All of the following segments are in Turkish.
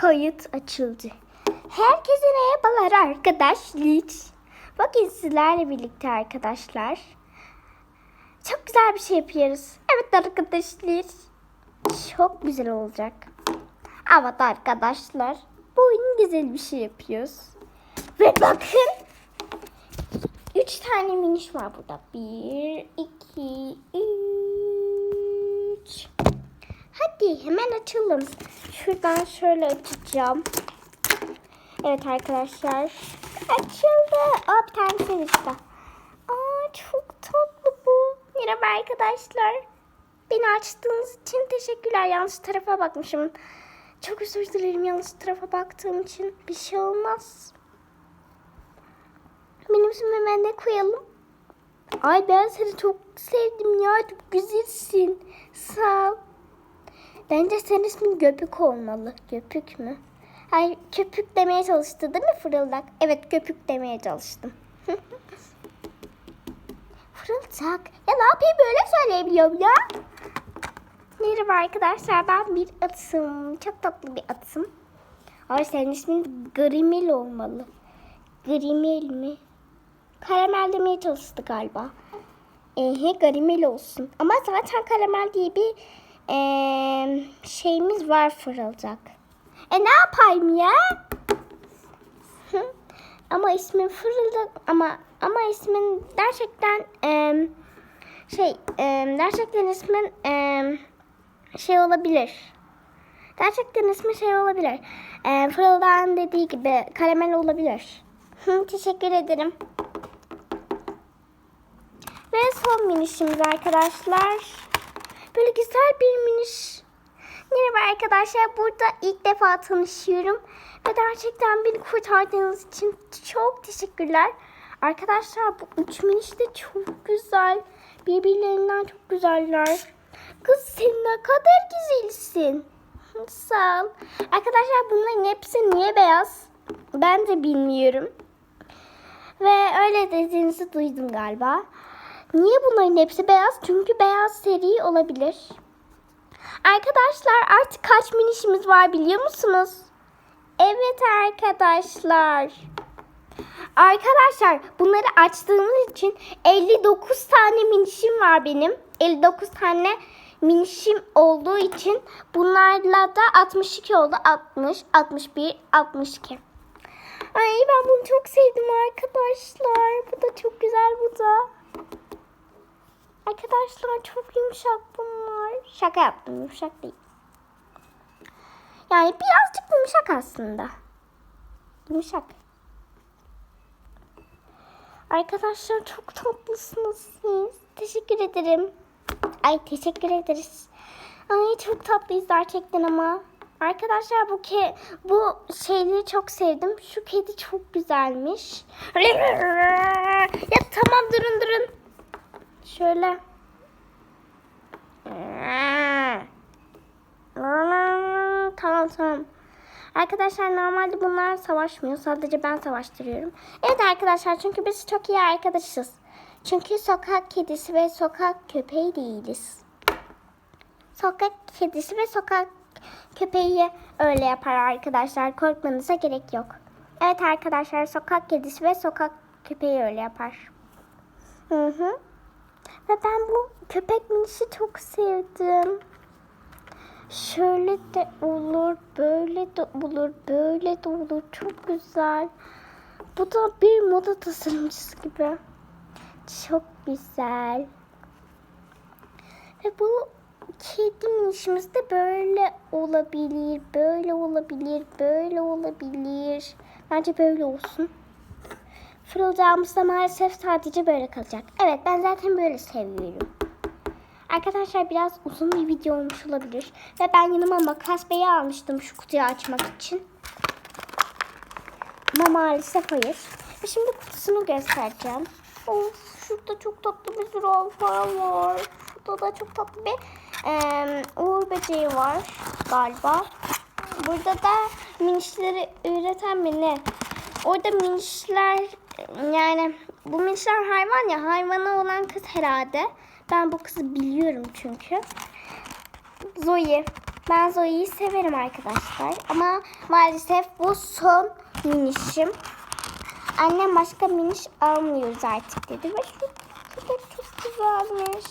kayıt açıldı. Herkese merhabalar arkadaşlar. Bugün sizlerle birlikte arkadaşlar. Çok güzel bir şey yapıyoruz. Evet arkadaşlar. Çok güzel olacak. Evet arkadaşlar. Bugün güzel bir şey yapıyoruz. Ve bakın. Üç tane miniş var burada. Bir, iki, üç. Hadi hemen açalım. Şuradan şöyle açacağım. Evet arkadaşlar. Açıldı. Aa bir tane işte. Aa çok tatlı bu. Merhaba arkadaşlar. Beni açtığınız için teşekkürler. Yanlış tarafa bakmışım. Çok özür dilerim yanlış tarafa baktığım için. Bir şey olmaz. Benim ben de koyalım. Ay ben seni çok sevdim ya. Çok güzelsin. Sağ ol. Bence senin ismin Göpük olmalı. Göpük mü? Hayır köpük demeye çalıştı değil mi fırıldak? Evet köpük demeye çalıştım. fırıldak. Ya ne yapayım böyle söyleyebiliyorum ya. Merhaba arkadaşlar ben bir atım. Çok tatlı bir atım. Ay senin ismin Grimil olmalı. Grimil mi? Karamel demeye çalıştı galiba. Ehe Grimil olsun. Ama zaten karamel diye bir eee, şeyimiz var fırılacak. E ne yapayım ya? Ama ismin fırıldak ama ama ismin gerçekten eee, şey eee, gerçekten ismin eee, şey olabilir. Gerçekten ismi şey olabilir. Eee fırıldağın dediği gibi karamel olabilir. Teşekkür ederim. Ve son minişimiz arkadaşlar. Böyle güzel bir miniş. Merhaba arkadaşlar. Burada ilk defa tanışıyorum. Ve gerçekten beni kurtardığınız için çok teşekkürler. Arkadaşlar bu üç miniş de çok güzel. Birbirlerinden çok güzeller. Kız sen ne kadar güzelsin. Sağ ol. Arkadaşlar bunların hepsi niye beyaz? Ben de bilmiyorum. Ve öyle dediğinizi duydum galiba. Niye bunların hepsi beyaz? Çünkü beyaz seri olabilir. Arkadaşlar artık kaç minişimiz var biliyor musunuz? Evet arkadaşlar. Arkadaşlar bunları açtığımız için 59 tane minişim var benim. 59 tane minişim olduğu için bunlarla da 62 oldu. 60, 61, 62. Ay ben bunu çok sevdim arkadaşlar. Bu da çok güzel bu da. Arkadaşlar çok yumuşak bunlar. Şaka yaptım yumuşak değil. Yani birazcık yumuşak aslında. Yumuşak. Arkadaşlar çok tatlısınız siz. Teşekkür ederim. Ay teşekkür ederiz. Ay çok tatlıyız gerçekten ama. Arkadaşlar bu ke bu şeyleri çok sevdim. Şu kedi çok güzelmiş. Ya tamam durun durun. Şöyle. Tamam tamam. Arkadaşlar normalde bunlar savaşmıyor. Sadece ben savaştırıyorum. Evet arkadaşlar çünkü biz çok iyi arkadaşız. Çünkü sokak kedisi ve sokak köpeği değiliz. Sokak kedisi ve sokak köpeği öyle yapar arkadaşlar. Korkmanıza gerek yok. Evet arkadaşlar sokak kedisi ve sokak köpeği öyle yapar. Hı hı. Ve ben bu köpek minisi çok sevdim. Şöyle de olur, böyle de olur, böyle de olur. Çok güzel. Bu da bir moda tasarımcısı gibi. Çok güzel. Ve bu kedi minişimiz de böyle olabilir, böyle olabilir, böyle olabilir. Bence böyle olsun. Fırıldağımız da maalesef sadece böyle kalacak. Evet ben zaten böyle seviyorum. Arkadaşlar biraz uzun bir video olmuş olabilir. Ve ben yanıma makas beyi almıştım şu kutuyu açmak için. Ama maalesef hayır. Ve şimdi kutusunu göstereceğim. Of şurada çok tatlı bir zürafa var. Şurada da çok tatlı bir eee uğur böceği var galiba. Burada da minişleri üreten bir ne? Orada minişler yani bu minişler hayvan ya hayvanı olan kız herhalde. Ben bu kızı biliyorum çünkü. Zoe. Ben Zoe'yi severim arkadaşlar. Ama maalesef bu son minişim. Annem başka miniş almıyoruz artık dedi. Ve çok güzelmiş.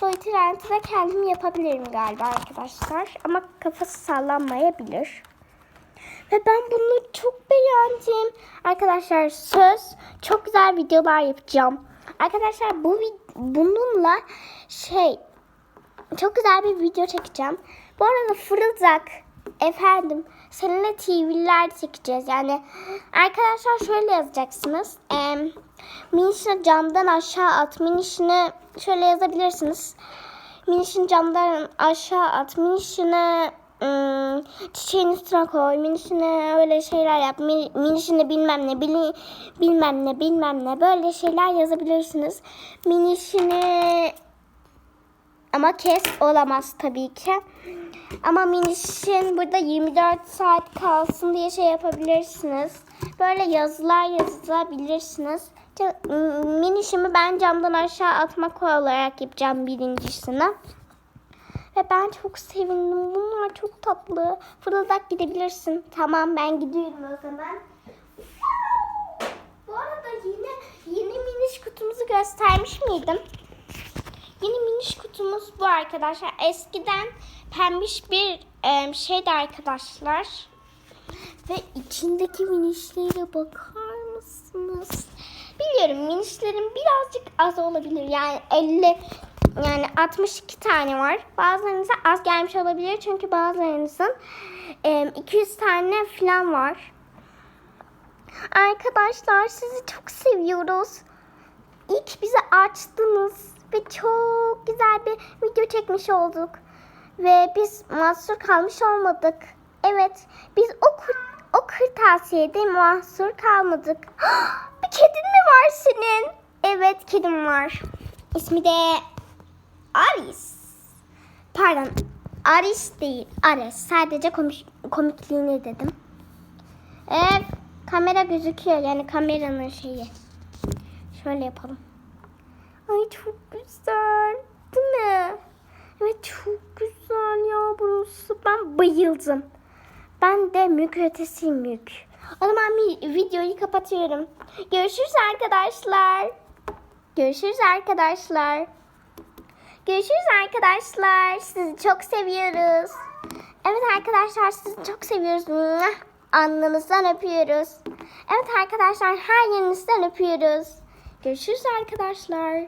Zoe Trent'i de kendim yapabilirim galiba arkadaşlar. Ama kafası sallanmayabilir. Ve ben bunu çok beğendim. Arkadaşlar söz çok güzel videolar yapacağım. Arkadaşlar bu bununla şey çok güzel bir video çekeceğim. Bu arada fırıldak efendim seninle TV'ler çekeceğiz. Yani arkadaşlar şöyle yazacaksınız. Eee minişini camdan aşağı at. Minişini şöyle yazabilirsiniz. Minişini camdan aşağı at. Minişini ım, çiçeğin üstüne koy. Minişini öyle şeyler yap. Min- Minişini bilmem ne bili, bilmem ne bilmem ne böyle şeyler yazabilirsiniz. Minişini ama kes olamaz tabii ki. Ama minişin burada 24 saat kalsın diye şey yapabilirsiniz. Böyle yazılar yazabilirsiniz. Minişimi ben camdan aşağı atmak olarak yapacağım birincisini. Ve ben çok sevindim. Bunlar çok tatlı. Fırıldak gidebilirsin. Tamam ben gidiyorum o zaman. Bu arada yine yeni miniş kutumuzu göstermiş miydim? Yeni miniş kutumuz bu arkadaşlar. Eskiden pembiş bir e, şeydi arkadaşlar. Ve içindeki minişlere bakar mısınız? Biliyorum minişlerin birazcık az olabilir. Yani 50 yani 62 tane var. Bazılarınıza az gelmiş olabilir. Çünkü bazılarınızın e, 200 tane falan var. Arkadaşlar sizi çok seviyoruz. İlk bizi açtınız ve çok güzel bir video çekmiş olduk. Ve biz mahsur kalmış olmadık. Evet, biz o kur- o kırtasiyede mahsur kalmadık. bir kedin mi var senin? Evet, kedim var. İsmi de Aris. Pardon, Aris değil, Ares. Sadece komik, komikliğini dedim. Evet, kamera gözüküyor. Yani kameranın şeyi. Şöyle yapalım. Ay çok güzel. Değil mi? Evet çok güzel ya burası. Ben bayıldım. Ben de mülk ötesi mülk. O zaman videoyu kapatıyorum. Görüşürüz arkadaşlar. Görüşürüz arkadaşlar. Görüşürüz arkadaşlar. Sizi çok seviyoruz. Evet arkadaşlar sizi çok seviyoruz. Alnınızdan öpüyoruz. Evet arkadaşlar her yerinizden öpüyoruz. Görüşürüz arkadaşlar.